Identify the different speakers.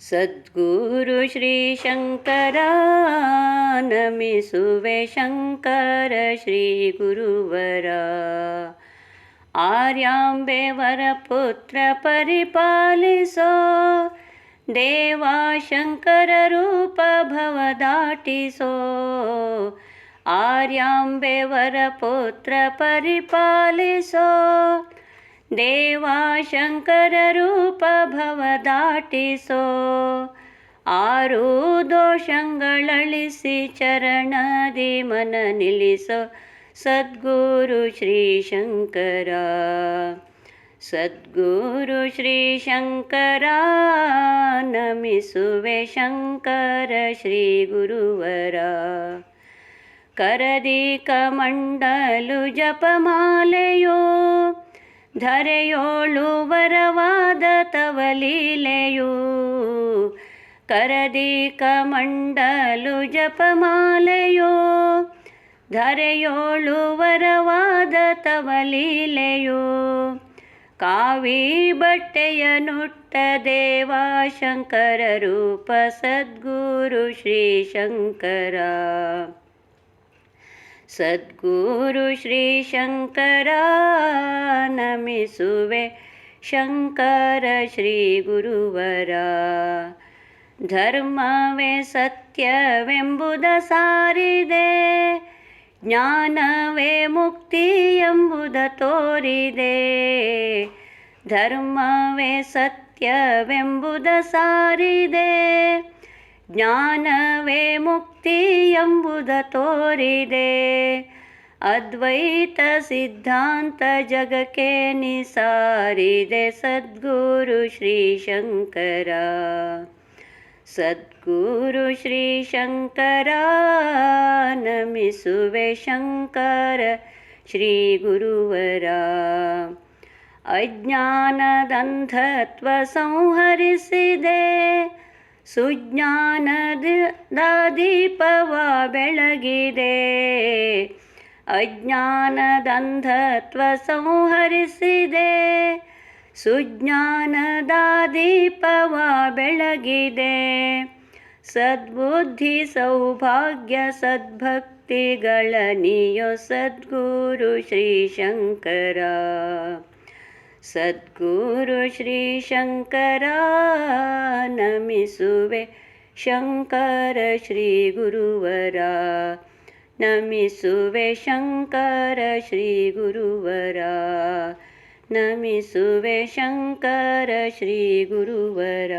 Speaker 1: सद्गुरुश्रीशङ्करनमि सुवेशङ्कर श्रीगुरुवर आर्याम्बेवरपुत्र परिपालिसो। देवाशङ्कररूपभवदाटिसो आर्याम्बेवरपुत्रपरिपालिसो देवाशङ्कररूप ಶಂಕರ ರೂಪ ಭವ ದಾಟಿಸೋ ಆರ್ಯಾಂಬೆ ವರ ಪುತ್ರ ಪರಿಪಾಲಿಸೋ ದೇವಾ ಶಂಕರ ರೂಪ ಭವ ದಾಟಿಸೋ ಆರು ದೋಷಗಳಳಿಸಿ ಚರಣದಿ ಮನ ನಿಲ್ಲಿಸೋ ಸದ್ಗುರು ಶ್ರೀ ಶಂಕರ ಸದ್ಗುರು ಶ್ರೀ ಶಂಕರ ನಮಿಸುವೆ ಶಂಕರ ಶ್ರೀ ಗುರುವರ ಕರದಿ ಕಮಂಡಲು ಜಪಮಾಲೆಯೋ ಧರೆಯೋಳು ವರವಾದ ತವಲೀಲೆಯು ಕರದಿ ಕಮಂಡಲು ಜಪಮಾಲೆಯೋ ಧರೆಯೋಳು ವರವಾದ ತವಲೀಲೆಯೋ ಕಾವಿ ಬಟ್ಟೆಯ ನುಟ್ಟ ದೇವಾ ಶಂಕರ ರೂಪ ಸದ್ಗುರು ಶ್ರೀ ಶಂಕರ. ಸದ್ಗುರು ಶ್ರೀ ಶಂಕರ. ನಮಿಸುವೆ ಶಂಕರ ಶ್ರೀ ಗುರುವರ, ಧರ್ಮವೇ ಸತ್ಯವೆಂಬುದ ಸಾರಿದೆ. ಜ್ಞಾನವೇ ಮುಕ್ತಿ ಎಂಬುದ ತೋರಿದೆ. ಧರ್ಮವೇ ಸತ್ಯವೆಂಬುದ ಸಾರಿದೆ. ಜ್ಞಾನವೇ ಮುಕ್ತಿ ಎಂಬುದ ತೋರಿದೆ. ಅದ್ವೈತ ಸಿದ್ಧಾಂತ ಜಗಕ್ಕೆ ನಿಸಾರಿದೆ ಸದ್ಗುರು ಶ್ರೀ ಶಂಕರ. ಸದ್ಗುರು ಶ್ರೀ ಶಂಕರ, ನಮಿಸುವೆ ಶಂಕರ ಶ್ರೀ ಗುರುವರ. ಅಜ್ಞಾನದಂಧತ್ವ ಸಂಹರಿಸಿದೆ, ಸುಜ್ಞಾನದ ದೀಪವ ಬೆಳಗಿದೆ. ಅಜ್ಞಾನದಂಧತ್ವ ಸಂಹರಿಸಿದೆ ಸುಜ್ಞಾನದ ದೀಪವ ಬೆಳಗಿದೆ ಸದ್ಬುದ್ಧಿ ಸೌಭಾಗ್ಯ ಸದ್ಭಕ್ತಿಗಳ ನೀಯೋ ಸದ್ಗುರು ಶ್ರೀ ಶಂಕರ ಸದ್ಗುರು ಶ್ರೀ ಶಂಕರ ನಮಿಸುವೆ ಶಂಕರ ಶ್ರೀ ಗುರುವರ ನಮಿಸುವೆ ಶಂಕರ ಶ್ರೀ ಗುರುವರ. ನಮಿಸುವೆ ಶಂಕರ ಶ್ರೀ ಗುರುವರ.